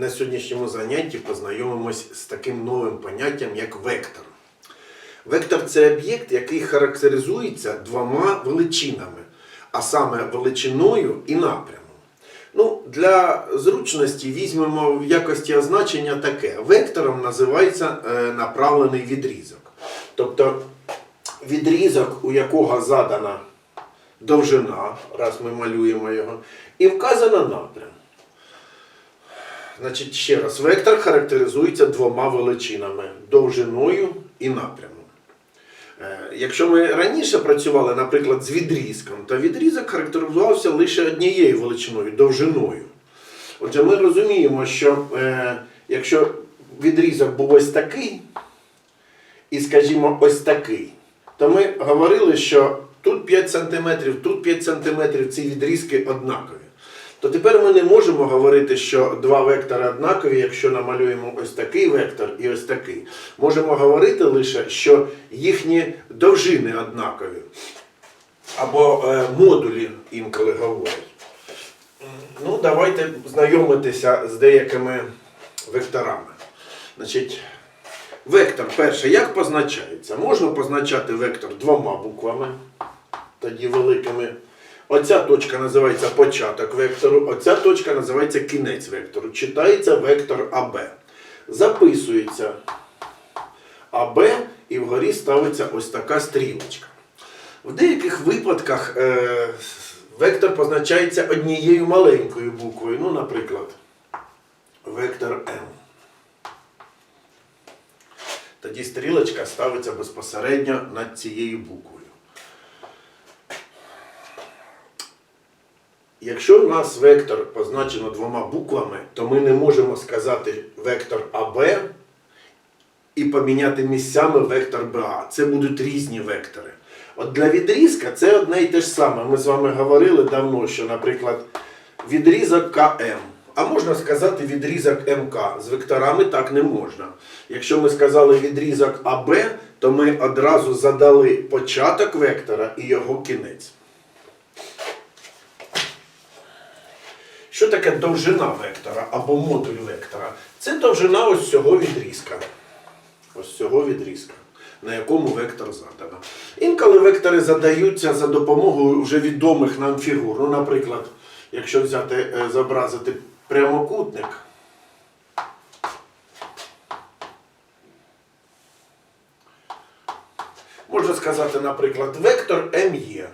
на сьогоднішньому занятті познайомимось з таким новим поняттям, як вектор. Вектор це об'єкт, який характеризується двома величинами, а саме величиною і напрямом. Ну, для зручності візьмемо в якості означення таке. Вектором називається е, направлений відрізок. Тобто відрізок, у якого задана довжина, раз ми малюємо його, і вказано напрям. Значить, ще раз, вектор характеризується двома величинами довжиною і напрямом. Е, Якщо ми раніше працювали, наприклад, з відрізком, то відрізок характеризувався лише однією величиною довжиною. Отже, ми розуміємо, що е, якщо відрізок був ось такий, і, скажімо, ось такий, то ми говорили, що тут 5 см, тут 5 см, ці відрізки однакові. То тепер ми не можемо говорити, що два вектори однакові, якщо намалюємо ось такий вектор і ось такий. Можемо говорити лише, що їхні довжини однакові. Або е, модулі інколи говорять. Ну, давайте знайомитися з деякими векторами. Значить, вектор перше, як позначається? Можна позначати вектор двома буквами, тоді великими. Оця точка називається початок вектору, оця точка називається кінець вектору. Читається вектор АБ. Записується АБ і вгорі ставиться ось така стрілочка. В деяких випадках е, вектор позначається однією маленькою буквою. Ну, наприклад, вектор М. Тоді стрілочка ставиться безпосередньо над цією буквою. Якщо у нас вектор позначено двома буквами, то ми не можемо сказати вектор АБ і поміняти місцями вектор БА. Це будуть різні вектори. От для відрізка це одне і те ж саме. Ми з вами говорили давно, що, наприклад, відрізок КМ. А можна сказати відрізок МК. З векторами так не можна. Якщо ми сказали відрізок АБ, то ми одразу задали початок вектора і його кінець. Таке довжина вектора або модуль вектора? Це довжина ось цього відрізка. Ось цього відрізка, на якому вектор задано. Інколи вектори задаються за допомогою вже відомих нам фігур. Ну, наприклад, якщо взяти, е, зобразити прямокутник. Можна сказати, наприклад, вектор МЄ.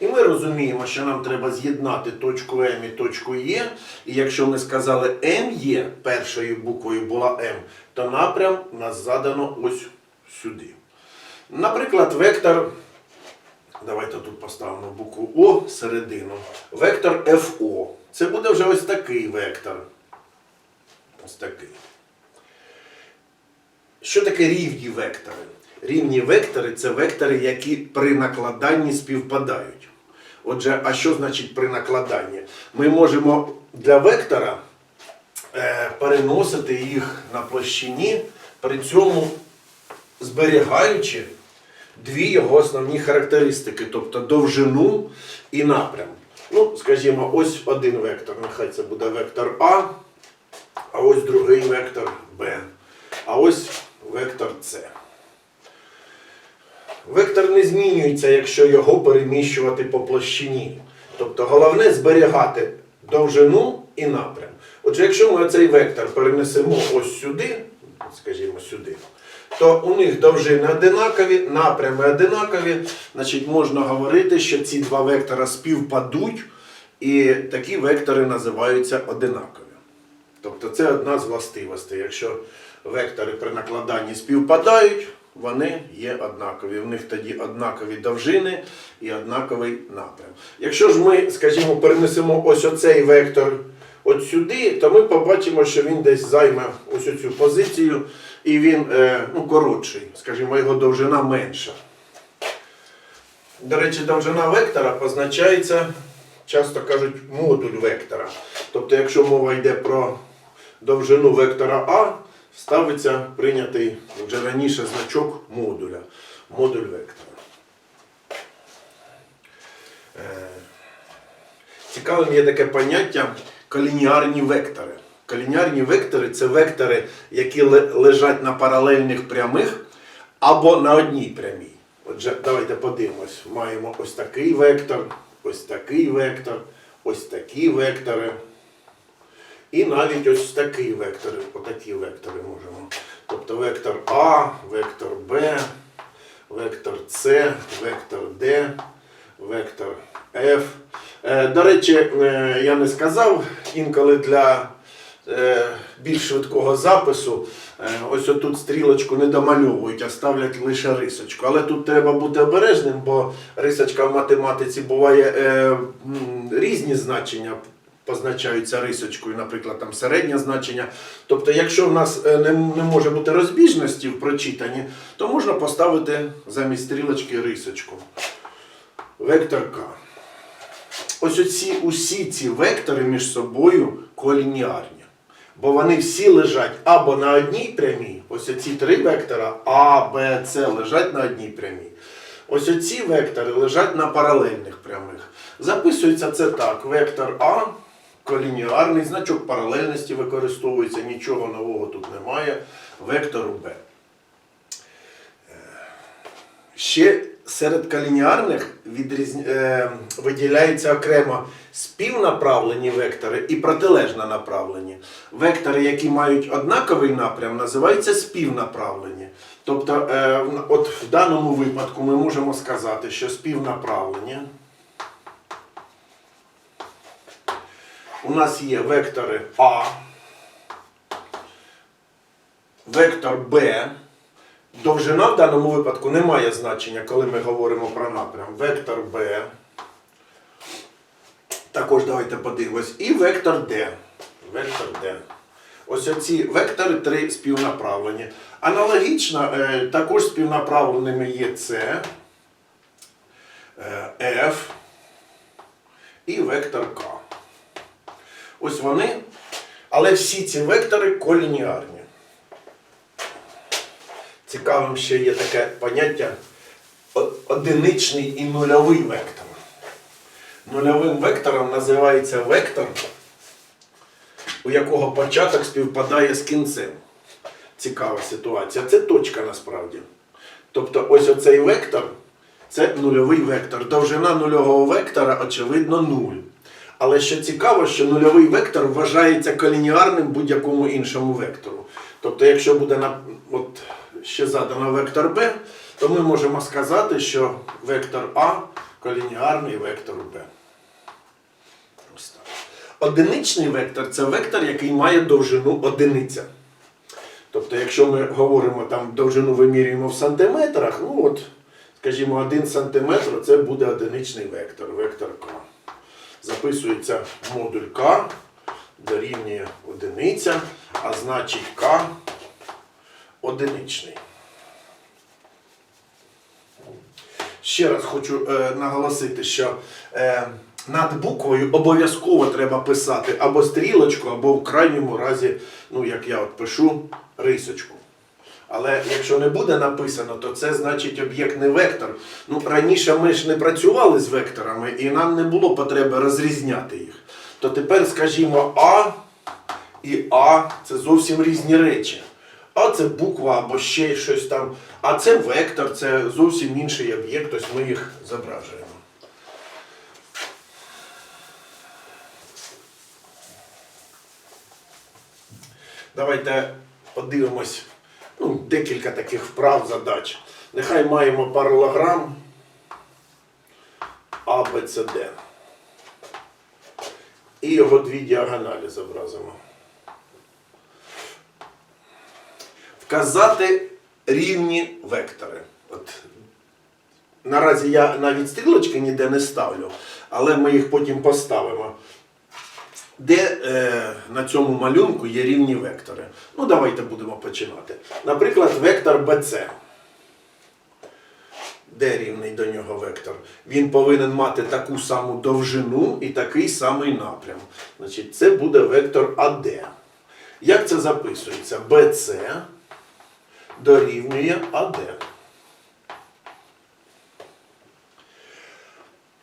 І ми розуміємо, що нам треба з'єднати точку М і точку Є. І якщо ми сказали МЄ, першою буквою була М, то напрям нас задано ось сюди. Наприклад, вектор, давайте тут поставимо букву О середину. Вектор ФО. Це буде вже ось такий вектор. Ось такий. Що таке рівні вектори? Рівні вектори це вектори, які при накладанні співпадають. Отже, а що значить при накладанні? Ми можемо для вектора е, переносити їх на площині, при цьому зберігаючи дві його основні характеристики, тобто довжину і напрям. Ну, скажімо, ось один вектор, нехай це буде вектор А, а ось другий вектор Б, а ось вектор С. Вектор не змінюється, якщо його переміщувати по площині. Тобто головне зберігати довжину і напрям. Отже, якщо ми цей вектор перенесемо ось сюди, скажімо сюди, то у них довжини одинакові, напрями одинакові, значить можна говорити, що ці два вектора співпадуть, і такі вектори називаються одинакові. Тобто це одна з властивостей. Якщо вектори при накладанні співпадають, вони є однакові. В них тоді однакові довжини і однаковий напрям. Якщо ж ми, скажімо, перенесемо ось оцей вектор от сюди, то ми побачимо, що він десь займе ось оцю позицію, і він е, ну, коротший, скажімо, його довжина менша. До речі, довжина вектора позначається, часто кажуть, модуль вектора. Тобто, якщо мова йде про довжину вектора А, ставиться прийнятий вже раніше значок модуля. Модуль вектора. Е, Цікавим є таке поняття колініарні вектори. Колініарні вектори це вектори, які лежать на паралельних прямих або на одній прямій. Отже, давайте подивимось. Маємо ось такий вектор, ось такий вектор, ось такі вектори. І навіть ось такий вектор, отакі вектори можемо. Тобто вектор А, вектор Б, вектор С, вектор Д, вектор F. Е, До речі, е, я не сказав, інколи для е, більш швидкого запису ось отут стрілочку не домальовують, а ставлять лише рисочку. Але тут треба бути обережним, бо рисочка в математиці буває різні значення позначаються рисочкою, наприклад, там середнє значення. Тобто, якщо в нас е, не, не може бути розбіжності в прочитанні, то можна поставити замість стрілочки рисочку. Вектор К. Ось оці, усі ці вектори між собою колініарні. Бо вони всі лежать або на одній прямій, ось оці три вектора А, Б, С лежать на одній прямій. Ось оці вектори лежать на паралельних прямих. Записується це так: вектор А колініарний, значок паралельності використовується, нічого нового тут немає. Вектор Б. Е, Ще серед колініарних відрізня... е, виділяються окремо співнаправлені вектори і протилежно направлені. Вектори, які мають однаковий напрям, називаються співнаправлені. Тобто, е, от в даному випадку ми можемо сказати, що співнаправлені. У нас є вектори А, вектор Б. Довжина в даному випадку не має значення, коли ми говоримо про напрям. Вектор Б. Також давайте подивимось. І вектор Д. Вектор Д. Ось оці вектори три співнаправлені. Аналогічно е, також співнаправленими є С, е, F і вектор К. Ось вони. Але всі ці вектори колініарні. Цікавим ще є таке поняття одиничний і нульовий вектор. Нульовим вектором називається вектор, у якого початок співпадає з кінцем. Цікава ситуація. Це точка насправді. Тобто ось оцей вектор це нульовий вектор. Довжина нульового вектора, очевидно, нуль. Але що цікаво, що нульовий вектор вважається колініарним будь-якому іншому вектору. Тобто, якщо буде на, от, ще задано вектор b, то ми можемо сказати, що вектор А колініарний вектор b. Ось так. Одиничний вектор це вектор, який має довжину одиниця. Тобто, якщо ми говоримо там довжину вимірюємо в сантиметрах, ну от, скажімо, 1 сантиметр це буде одиничний вектор, вектор К. Записується модуль К, дорівнює одиниця, а значить К одиничний. Ще раз хочу е, наголосити, що е, над буквою обов'язково треба писати або стрілочку, або в крайньому разі, ну як я от пишу, рисочку. Але якщо не буде написано, то це значить об'єктний вектор. Ну, раніше ми ж не працювали з векторами і нам не було потреби розрізняти їх. То тепер, скажімо, А і А це зовсім різні речі. А це буква або ще щось там. А це вектор, це зовсім інший об'єкт, ось ми їх зображуємо. Давайте подивимось ну, декілька таких вправ задач. Нехай маємо паралограм А, Б, С, Д. І його дві діагоналі зобразимо. Вказати рівні вектори. От. Наразі я навіть стрілочки ніде не ставлю, але ми їх потім поставимо. Де е, на цьому малюнку є рівні вектори. Ну, давайте будемо починати. Наприклад, вектор BC. Де рівний до нього вектор? Він повинен мати таку саму довжину і такий самий напрям. Значить, це буде вектор АД. Як це записується? BC дорівнює АД.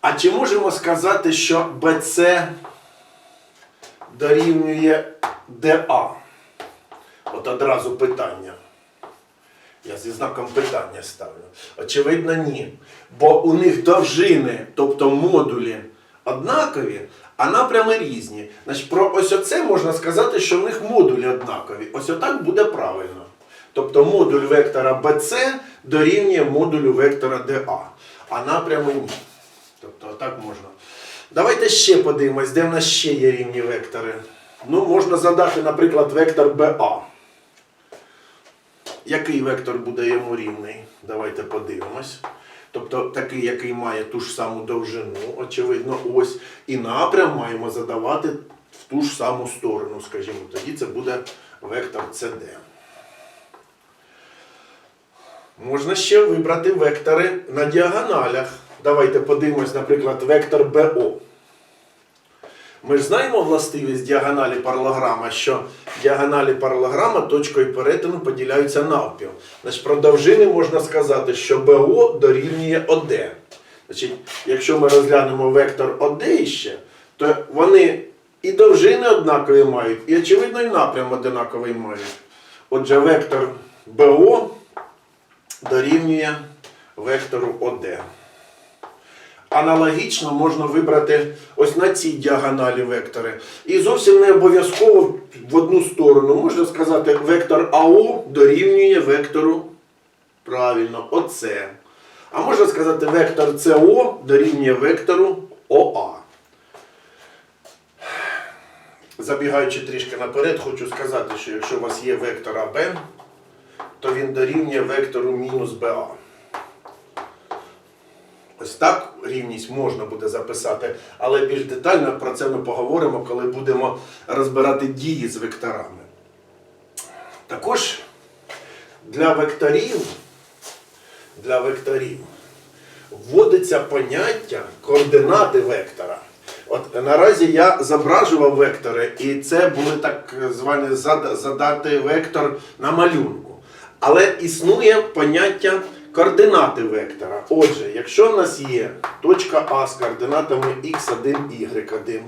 А чи можемо сказати, що BC дорівнює ДА. От одразу питання. Я зі знаком питання ставлю. Очевидно, ні. Бо у них довжини, тобто модулі, однакові, а напрями різні. Значить, про ось оце можна сказати, що в них модулі однакові. Ось отак буде правильно. Тобто модуль вектора BC дорівнює модулю вектора DA, а напрями ні. Тобто отак можна. Давайте ще подивимось, де в нас ще є рівні вектори. Ну, можна задати, наприклад, вектор BA. Який вектор буде йому рівний? Давайте подивимось. Тобто такий, який має ту ж саму довжину, очевидно, ось. І напрям маємо задавати в ту ж саму сторону, скажімо. Тоді це буде вектор CD. Можна ще вибрати вектори на діагоналях. Давайте подивимось, наприклад, вектор БО. Ми ж знаємо властивість діагоналі паралограма, що діагоналі паралограма точкою перетину поділяються навпіл. Значить, про довжини можна сказати, що БО дорівнює ОД. Значить, якщо ми розглянемо вектор ОД іще, то вони і довжини однакові мають, і, очевидно, і напрям однаковий мають. Отже, вектор БО дорівнює вектору ОД. Аналогічно можна вибрати ось на цій діагоналі вектори. І зовсім не обов'язково в одну сторону. Можна сказати, вектор АО дорівнює вектору правильно, ОЦ. А можна сказати, вектор СО дорівнює вектору ОА. Забігаючи трішки наперед, хочу сказати, що якщо у вас є вектор АБ, то він дорівнює вектору мінус БА. Ось так рівність можна буде записати, але більш детально про це ми поговоримо, коли будемо розбирати дії з векторами. Також для векторів, для векторів вводиться поняття координати вектора. От наразі я зображував вектори, і це були так звані задати вектор на малюнку. Але існує поняття координати вектора. Отже, якщо в нас є точка А з координатами x1, y1,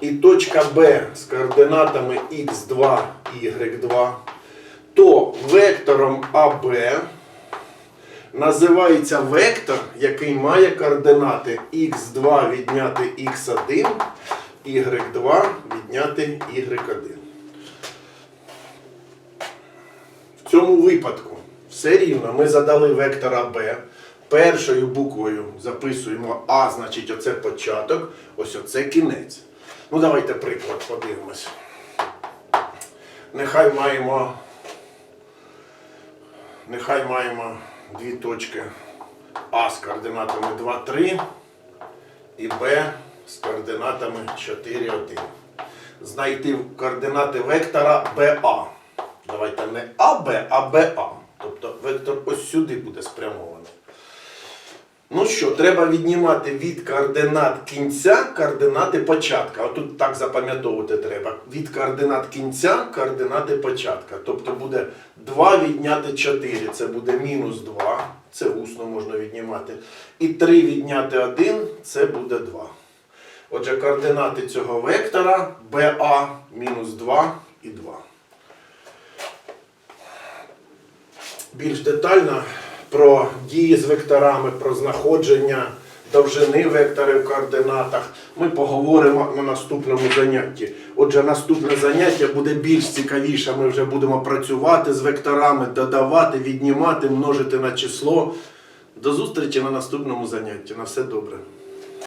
і точка Б з координатами x2, y2, то вектором АБ називається вектор, який має координати x2 відняти x1, y2 відняти y1. В цьому випадку все рівно ми задали вектор АБ. Першою буквою записуємо А, значить оце початок, ось оце кінець. Ну давайте приклад подивимось. Нехай маємо. Нехай маємо дві точки А з координатами 2, 3 і Б з координатами 4, 1. Знайти координати вектора БА. Давайте не АБ, а БА. Тобто вектор ось сюди буде спрямований. Ну що, треба віднімати від координат кінця координати початка. Отут так запам'ятовувати треба. Від координат кінця координати початка. Тобто буде 2 відняти 4, це буде мінус 2. Це усно можна віднімати. І 3 відняти 1, це буде 2. Отже, координати цього вектора BA мінус 2 і 2. Більш детально про дії з векторами, про знаходження довжини векторів в координатах ми поговоримо на наступному занятті. Отже, наступне заняття буде більш цікавіше. Ми вже будемо працювати з векторами, додавати, віднімати, множити на число. До зустрічі на наступному занятті. На все добре.